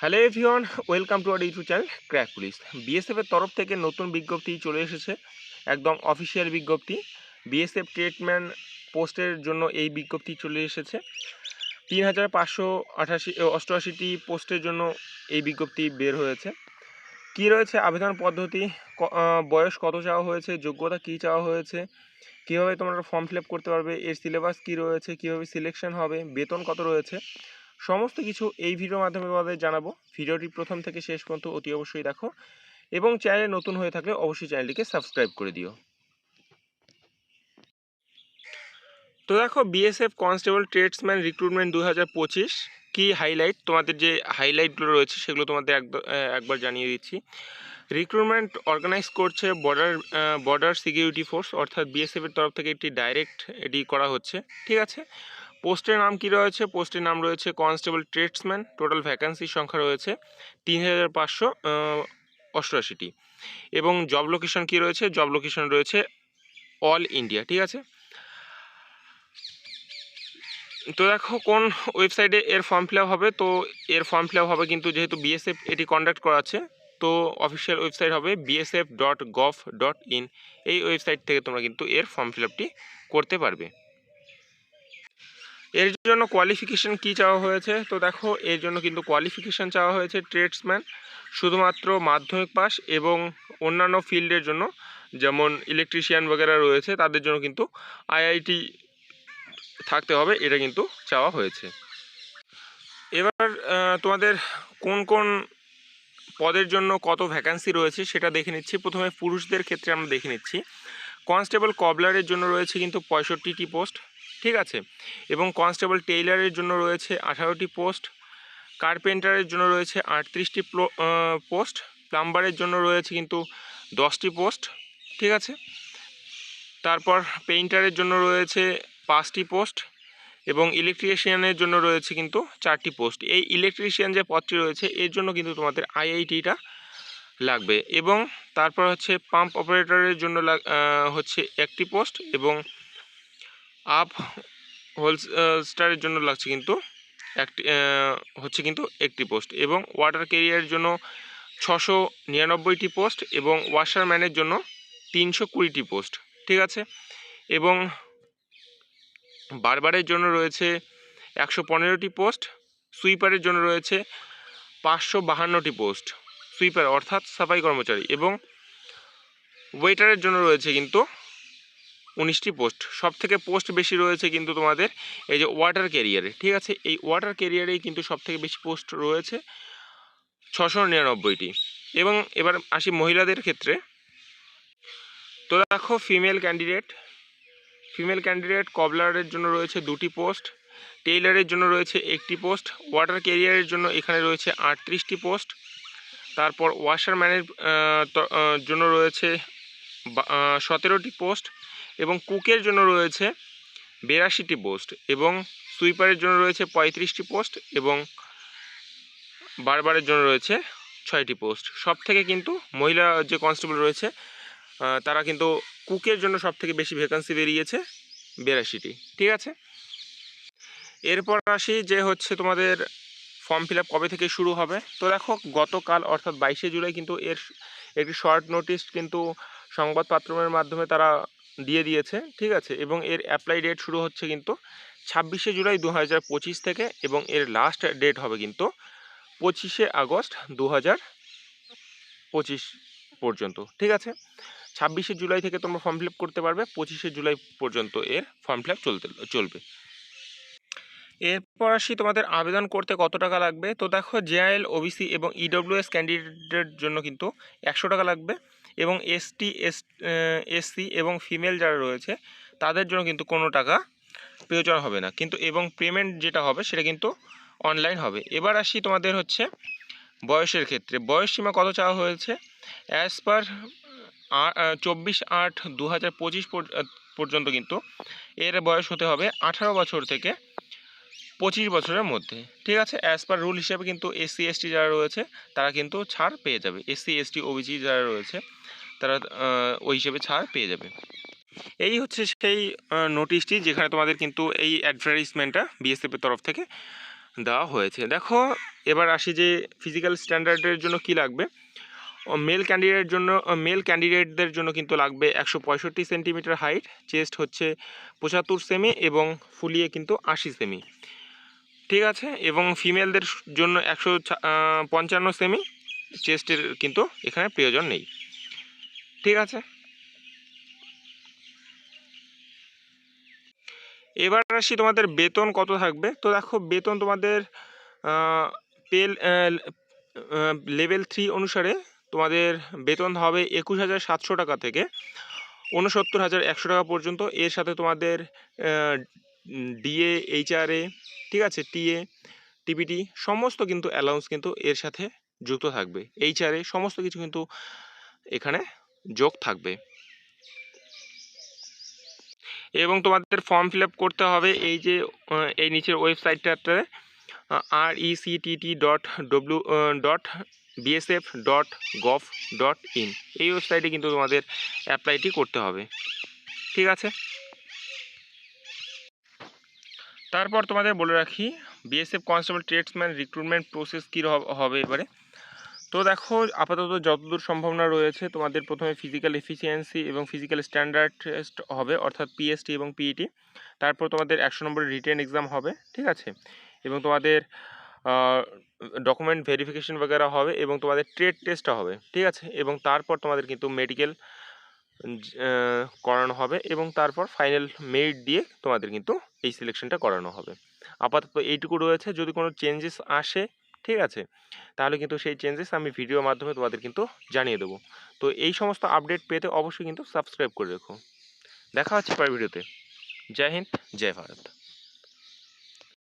Hello everyone welcome to our YouTube channel crack police. BSF এর তরফ থেকে নতুন বিজ্ঞপ্তি চলে এসেছে, একদম অফিসিয়াল বিজ্ঞপ্তি। বিএসএফ ট্রিটমেন্ট পোস্টের জন্য এই বিজ্ঞপ্তি চলে এসেছে। তিন হাজার পাঁচশো আঠাশি অষ্টআশিটি পোস্টের জন্য এই বিজ্ঞপ্তি বের হয়েছে। কী রয়েছে আবেদন পদ্ধতি? বয়স কত চাওয়া হয়েছে? যোগ্যতা কী চাওয়া হয়েছে? কীভাবে তোমরা ফর্ম ফিল করতে পারবে? এর সিলেবাস কী রয়েছে? কীভাবে সিলেকশন হবে? বেতন কত রয়েছে? সমস্ত কিছু এই ভিডিওর মাধ্যমে তোমাদের জানাব। ভিডিওটি প্রথম থেকে শেষ পর্যন্ত অতি অবশ্যই দেখো এবং চ্যানেলে নতুন হয়ে থাকলে অবশ্যই চ্যানেলটিকে সাবস্ক্রাইব করে দিও। তো দেখো বিএসএফ কনস্টেবল ট্রেডসম্যান রিক্রুটমেন্ট দু হাজার পঁচিশ কী হাইলাইট তোমাদের যে হাইলাইটগুলো রয়েছে সেগুলো তোমাদের একবার জানিয়ে দিচ্ছি। রিক্রুটমেন্ট অর্গানাইজ করছে বর্ডার বর্ডার সিকিউরিটি ফোর্স অর্থাৎ বিএসএফের তরফ থেকে একটি ডাইরেক্ট এটি করা হচ্ছে। ঠিক আছে? পোস্টের নাম কি রয়েছে? পোস্টের নাম রয়েছে কনস্টেবল ট্রেডসম্যান। টোটাল ভ্যাকান্সির সংখ্যা রয়েছে তিন হাজার পাঁচশো অষ্টআশিটি। এবং জব লোকেশন কি রয়েছে? জব লোকেশন রয়েছে অল ইন্ডিয়া, ঠিক আছে? তো দেখো কোন ওয়েবসাইটে এর ফর্ম ফিল হবে? তো এর ফর্ম ফিল হবে কিন্তু যেহেতু বিএসএফ এটি কন্ডাক্ট করাচ্ছে তো অফিসিয়াল ওয়েবসাইট হবে BSF dot gov dot in এই ওয়েবসাইট থেকে তোমরা কিন্তু এর ফর্ম ফিল করতে পারবে। এর জন্য কোয়ালিফিকেশন কি চাওয়া হয়েছে? তো দেখো, এর জন্য কিন্তু কোয়ালিফিকেশন চাওয়া হয়েছে ট্রেডসম্যান শুধুমাত্র মাধ্যমিক পাস এবং অন্যান্য ফিল্ডের জন্য, যেমন ইলেকট্রিশিয়ান বগেরা রয়েছে, তাদের জন্য কিন্তু আইআইটি থাকতে হবে, এটা কিন্তু চাওয়া হয়েছে। এবার তোমাদের কোন কোন পদের জন্য কত ভ্যাকান্সি রয়েছে সেটা দেখে নিচ্ছি। প্রথমে পুরুষদের ক্ষেত্রে আমরা দেখে নিচ্ছি। কনস্টেবল কবলারের জন্য রয়েছে কিন্তু পঁয়ষট্টিটি পোস্ট। ঠিক আছে। এবং কনস্টেবল টেইলারের জন্য রয়েছে আঠারোটি পোস্ট, কার্পেন্টারের জন্য রয়েছে আটত্রিশটি পোস্ট, প্লাম্বারের জন্য রয়েছে কিন্তু দশটি পোস্ট, ঠিক আছে? তারপর পেইন্টারের জন্য রয়েছে পাঁচটি পোস্ট এবং ইলেকট্রিশিয়ানের জন্য রয়েছে কিন্তু চারটি পোস্ট। এই ইলেকট্রিশিয়ান যে পদটি রয়েছে, এর জন্য কিন্তু তোমাদের আইআইটিটা লাগবে এবং তারপর হচ্ছে পাম্প অপারেটরের জন্য হচ্ছে একটি পোস্ট এবং আপ হোলস্টারের জন্য লাগছে কিন্তু একটি হচ্ছে কিন্তু একটি পোস্ট এবং ওয়াটার কেরিয়ারের জন্য ছশো নিরানব্বইটি পোস্ট এবং ওয়াশারম্যানের জন্য তিনশো কুড়িটি পোস্ট, ঠিক আছে? এবং বারবারের জন্য রয়েছে একশো পনেরোটি পোস্ট, সুইপারের জন্য রয়েছে পাঁচশো বাহান্নটি পোস্ট, সুইপার অর্থাৎ সাফাই কর্মচারী এবং ওয়েটারের জন্য রয়েছে কিন্তু উনিশটি পোস্ট। সব থেকে পোস্ট বেশি রয়েছে কিন্তু তোমাদের এই যে ওয়াটার ক্যারিয়ারে ঠিক আছে? এই ওয়াটার ক্যারিয়ারেই কিন্তু সব থেকে বেশি পোস্ট রয়েছে ছশো নিরানব্বইটি। এবং এবার আসি মহিলাদের ক্ষেত্রে। তো দেখো, ফিমেল ক্যান্ডিডেট। ফিমেল ক্যান্ডিডেট কবলারের জন্য রয়েছে দুটি পোস্ট, টেইলারের জন্য রয়েছে একটি পোস্ট, ওয়াটার ক্যারিয়ারের জন্য এখানে রয়েছে আটত্রিশটি পোস্ট। তারপর ওয়াশারম্যানের জন্য রয়েছে সতেরোটি পোস্ট। এবং কুকের জন্য রয়েছে বিরাশিটি পোস্ট এবং সুইপারের জন্য রয়েছে পঁয়ত্রিশটি পোস্ট এবং বারবারের জন্য রয়েছে ছয়টি পোস্ট। সব থেকে কিন্তু মহিলা যে কনস্টেবল রয়েছে তারা কিন্তু কুকের জন্য সব থেকে বেশি ভ্যাকান্সি বেরিয়েছে বিরাশিটি। ঠিক আছে? এরপর আসি যে হচ্ছে তোমাদের ফর্ম ফিল কবে থেকে শুরু হবে। তো দেখো, গতকাল অর্থাৎ বাইশে জুলাই কিন্তু এর একটি শর্ট নোটিশ কিন্তু সংবাদপত্রের মাধ্যমে তারা দিয়ে দিয়েছে, ঠিক আছে? এবং এর অ্যাপ্লাই ডেট শুরু হচ্ছে কিন্তু ছাব্বিশে জুলাই দু হাজার পঁচিশ থেকে এবং এর লাস্ট ডেট হবে কিন্তু পঁচিশে আগস্ট দু পঁচিশ পর্যন্ত, ঠিক আছে? ছাব্বিশে জুলাই থেকে তোমরা ফর্ম ফিল করতে পারবে, পঁচিশে জুলাই পর্যন্ত এর ফর্ম ফিল চলতে, চলবে। এরপর আসি তোমাদের আবেদন করতে কত টাকা লাগবে? তো দেখো জেআইএল ওবিসি এবং ইডব্লিউএস ক্যান্ডিডেটের জন্য কিন্তু একশো টাকা লাগবে। এবং এসটি এস এসসি এবং ফিমেল যারা রয়েছে, তাদের জন্য কিন্তু কোনো টাকা প্রয়োজন হবে না। কিন্তু এবং পেমেন্ট যেটা হবে, সেটা কিন্তু অনলাইন হবে। এবার আসি তোমাদের হচ্ছে বয়সের ক্ষেত্রে। বয়স সীমা কত চাওয়া হয়েছে? অ্যাজ পার চব্বিশ আট দু হাজার পঁচিশ পর্যন্ত কিন্তু এর বয়স হতে হবে আঠারো বছর থেকে পঁচিশ বছরের মধ্যে। ঠিক আছে? অ্যাজ পার রুল হিসেবে কিন্তু এসসি এসটি যারা রয়েছে, তারা কিন্তু ছাড় পেয়ে যাবে। এসসি এসটি ওবিসি যারা রয়েছে তারা ওই হিসেবে ছাড় পেয়ে যাবে। এই হচ্ছে সেই নোটিশটি যেখানে তোমাদের কিন্তু এই অ্যাডভার্টাইজমেন্টটা বিএসএফের তরফ থেকে দেওয়া হয়েছে। দেখো, এবার আসি যে ফিজিক্যাল স্ট্যান্ডার্ডের জন্য কি লাগবে? মেল ক্যান্ডিডেটের জন্য মেল ক্যান্ডিডেটদের জন্য কিন্তু লাগবে একশো পঁয়ষট্টি সেন্টিমিটার হাইট চেস্ট হচ্ছে পঁচাত্তর সেমি এবং ফুলিয়ে কিন্তু আশি সেমি ঠিক আছে? এবং ফিমেলদের জন্য একশো পঞ্চান্ন সেমি চেস্টের কিন্তু এখানে প্রয়োজন নেই। ঠিক আছে। এবার আসি তোমাদের বেতন কত থাকবে? তো দেখো, বেতন তোমাদের পেল লেভেল থ্রি অনুসারে তোমাদের বেতন হবে একুশ হাজার সাতশো টাকা থেকে ঊনসত্তর হাজার একশো টাকা পর্যন্ত। এর সাথে তোমাদের ডিএ এইচআরএ ঠিক আছে টিএ টিপিটি সমস্ত কিন্তু অ্যালাউন্স কিন্তু এর সাথে যুক্ত থাকবে। এইচআরএ সমস্ত কিছু কিন্তু এখানে যোগ থাকবে। এবং তোমাদের ফর্ম ফিল করতে হবে এই যে এই নিচের ওয়েবসাইটটাতে R ECTT dot W dot BSF dot gov dot in এই ওয়েবসাইটে কিন্তু তোমাদের অ্যাপ্লাইটি করতে হবে। ঠিক আছে? তারপর তোমাদের বলে রাখি BSF constable tradesman recruitment process কী হবে এবারে? তো দেখো, আপাতত যতদূর সম্ভাবনা রয়েছে, তোমাদের প্রথমে ফিজিক্যাল এফিসিয়েন্সি এবং ফিজিক্যাল স্ট্যান্ডার্ড টেস্ট হবে, অর্থাৎ পিএসটি এবং পিইটি তারপর তোমাদের একশো নম্বরের রিটেন এক্সাম হবে, ঠিক আছে? এবং তোমাদের ডকুমেন্ট ভেরিফিকেশন বগেরা হবে এবং তোমাদের ট্রেড টেস্টটা হবে, ঠিক আছে? এবং তারপর তোমাদের কিন্তু মেডিকেল করানো হবে এবং তারপর ফাইনাল মেরিট দিয়ে তোমাদের কিন্তু এই সিলেকশনটা করানো হবে। আপাতত এইটুকু রয়েছে। যদি কোনো চেঞ্জেস আসে ঠিক আছে? তাহলে কিন্তু সেই চেঞ্জেস আমি ভিডিওর মাধ্যমে তোমাদের কিন্তু জানিয়ে দেবো। তো এই সমস্ত আপডেট পেতে অবশ্যই কিন্তু সাবস্ক্রাইব করে রেখো। দেখা হচ্ছে পরের ভিডিওতে জয় হিন্দ, জয় ভারত।